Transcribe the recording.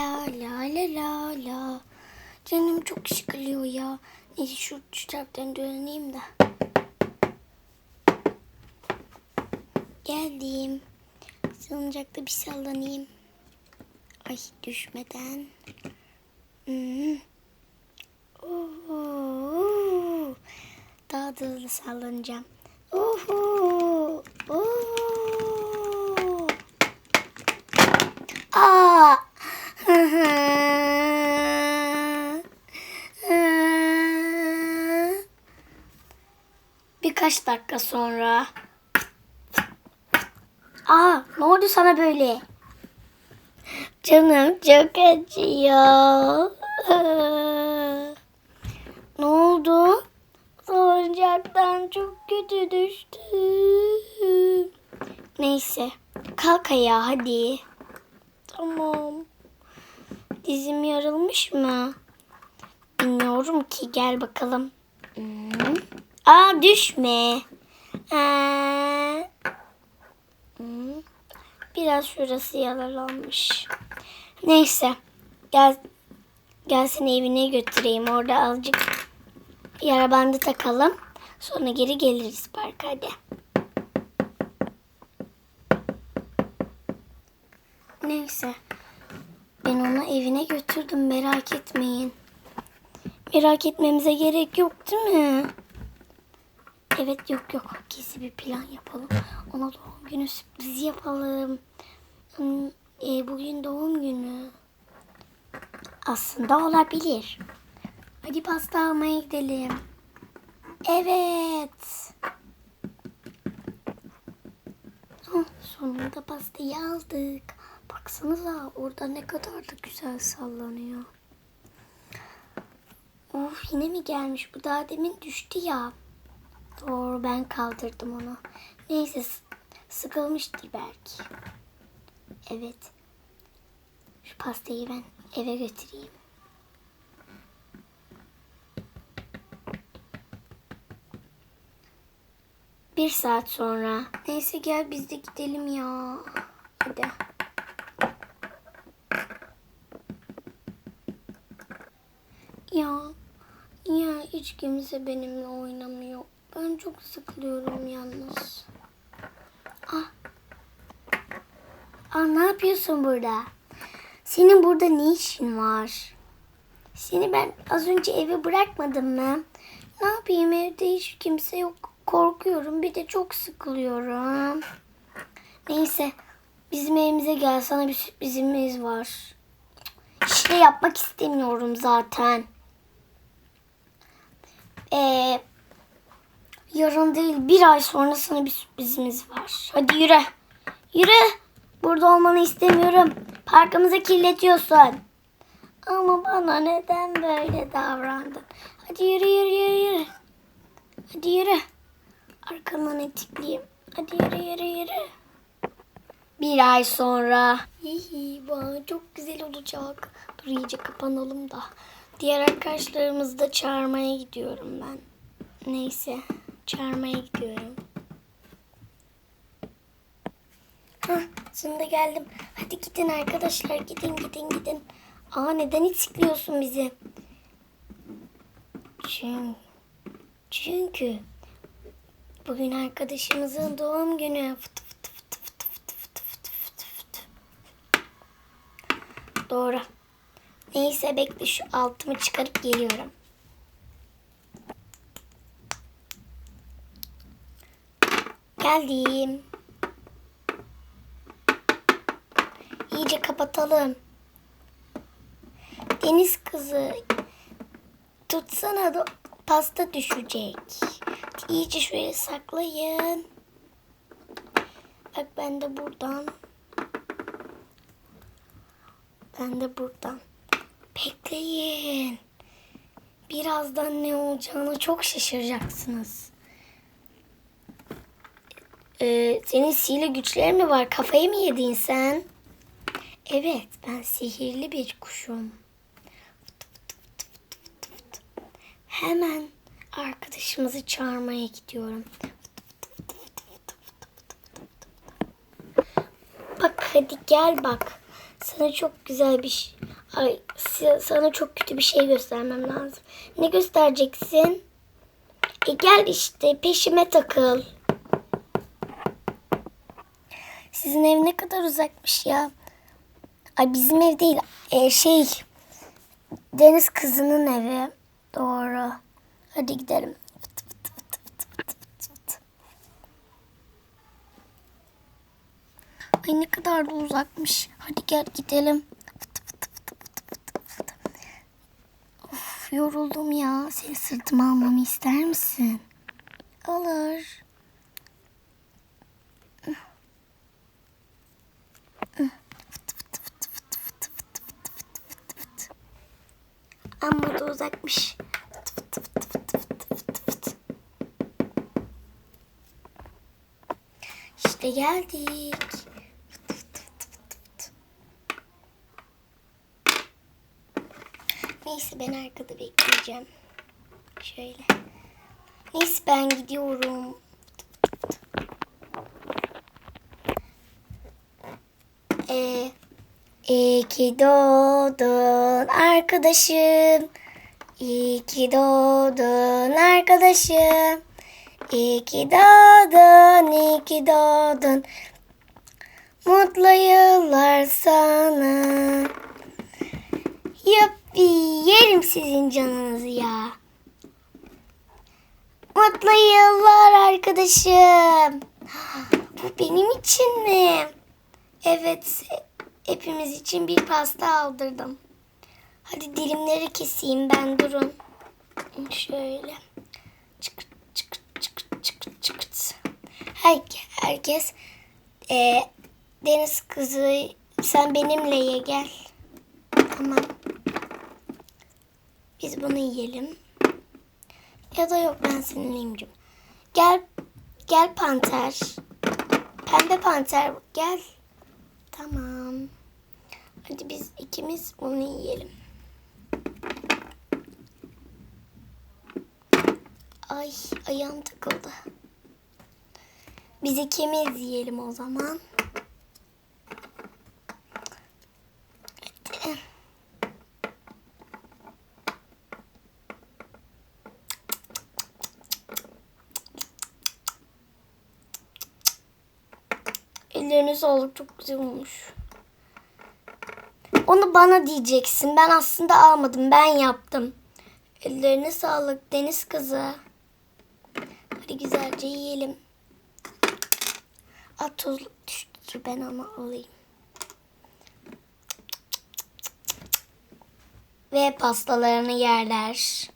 la la la la la. Canım çok sıkılıyor ya. Neyse şu, şu taraftan döneyim de. Geldim. Salıncakta bir sallanayım. Ay düşmeden. Hmm. Oo. Daha da hızlı sallanacağım. Oho. Oo. Aa. Birkaç dakika sonra. Aa, ne oldu sana böyle? Canım çok acıyor. ne oldu? Salıncaktan çok kötü düştüm. Neyse, kalk ayağa hadi. Tamam. Dizim yarılmış mı? Bilmiyorum ki. Gel bakalım. Aa düşme. Ee. Biraz şurası yaralanmış. Neyse. Gel gel seni evine götüreyim. Orada azıcık yara bandı takalım. Sonra geri geliriz parka hadi. Neyse. Ben onu evine götürdüm merak etmeyin. Merak etmemize gerek yok değil mi? Evet yok yok. Gizli bir plan yapalım. Ona doğum günü sürprizi yapalım. Hmm, e, bugün doğum günü. Aslında olabilir. Hadi pasta almaya gidelim. Evet. Oh, sonunda pastayı aldık. Baksanıza orada ne kadar da güzel sallanıyor. Of yine mi gelmiş? Bu daha demin düştü ya. Doğru ben kaldırdım onu. Neyse sıkılmıştır belki. Evet. Şu pastayı ben eve götüreyim. Bir saat sonra. Neyse gel biz de gidelim ya. Hadi. Ya ya hiç kimse benimle oynamıyor. Ben çok sıkılıyorum yalnız. Ah. Ah ne yapıyorsun burada? Senin burada ne işin var? Seni ben az önce eve bırakmadım mı? Ne yapayım evde hiç kimse yok. Korkuyorum bir de çok sıkılıyorum. Neyse bizim evimize gel sana bir sürprizimiz var. İşte yapmak istemiyorum zaten. Ee, yarın değil bir ay sonra sana bir sürprizimiz var. Hadi yürü. Yürü. Burada olmanı istemiyorum. Parkımızı kirletiyorsun. Ama bana neden böyle davrandın? Hadi yürü yürü yürü yürü. Hadi yürü. Arkandan itikleyeyim. Hadi yürü yürü yürü. Bir ay sonra. Hihi, vay, çok güzel olacak. Dur iyice kapanalım da. Diğer arkadaşlarımızı da çağırmaya gidiyorum ben. Neyse. Çağırmaya gidiyorum. Hah, sonunda geldim. Hadi gidin arkadaşlar. Gidin gidin gidin. Aa neden itikliyorsun bizi? Çünkü, çünkü bugün arkadaşımızın doğum günü. Fıtı fıtı fıtı fıtı fıtı fıtı fıtı fıtı fıtı. Doğru. Neyse bekle şu altımı çıkarıp geliyorum. Geldim. İyice kapatalım. Deniz kızı tutsana da pasta düşecek. İyice şöyle saklayın. Bak ben de buradan. Ben de buradan. Bekleyin. Birazdan ne olacağını çok şaşıracaksınız. Ee, senin sihirli güçlerin mi var? Kafayı mı yedin sen? Evet, ben sihirli bir kuşum. Hemen arkadaşımızı çağırmaya gidiyorum. Bak hadi gel bak. Sa- Sana çok güzel bir şey... Ay sana çok kötü bir şey göstermem lazım. Ne göstereceksin? E gel işte peşime takıl. Sizin ev ne kadar uzakmış ya. Ay bizim ev değil. E, şey Deniz kızının evi. Doğru. Hadi gidelim. Ay ne kadar da uzakmış. Hadi gel gidelim. Of yoruldum ya. Seni sırtıma almamı ister misin? Olur. Amma da uzakmış. Fıt. İşte geldik. Neyse ben arkada bekleyeceğim. Şöyle. Neyse ben gidiyorum. Ee, İyi ki doğdun arkadaşım. İyi ki doğdun arkadaşım. İyi ki doğdun, iyi ki doğdun. Mutlu yıllar sana. Yuppi yerim sizin canınızı ya. Mutlu yıllar arkadaşım. Bu benim için mi? Evet, hepimiz için bir pasta aldırdım. Hadi dilimleri keseyim ben durun. Şöyle. Çıkırt çıkırt çıkırt çıkırt çıkırt. Her, herkes e, deniz kızı sen benimle ye gel. Tamam. Biz bunu yiyelim. Ya da yok ben seninleyim. Gel gel panter. Pembe panter gel. Tamam. Hadi biz ikimiz bunu yiyelim. Ay ayağım takıldı. Biz ikimiz yiyelim o zaman. Hadi. Ellerine sağlık çok güzel olmuş. Onu bana diyeceksin. Ben aslında almadım. Ben yaptım. Ellerine sağlık deniz kızı. Hadi güzelce yiyelim. At tuzluk düştü. Ben ama alayım. Ve pastalarını yerler.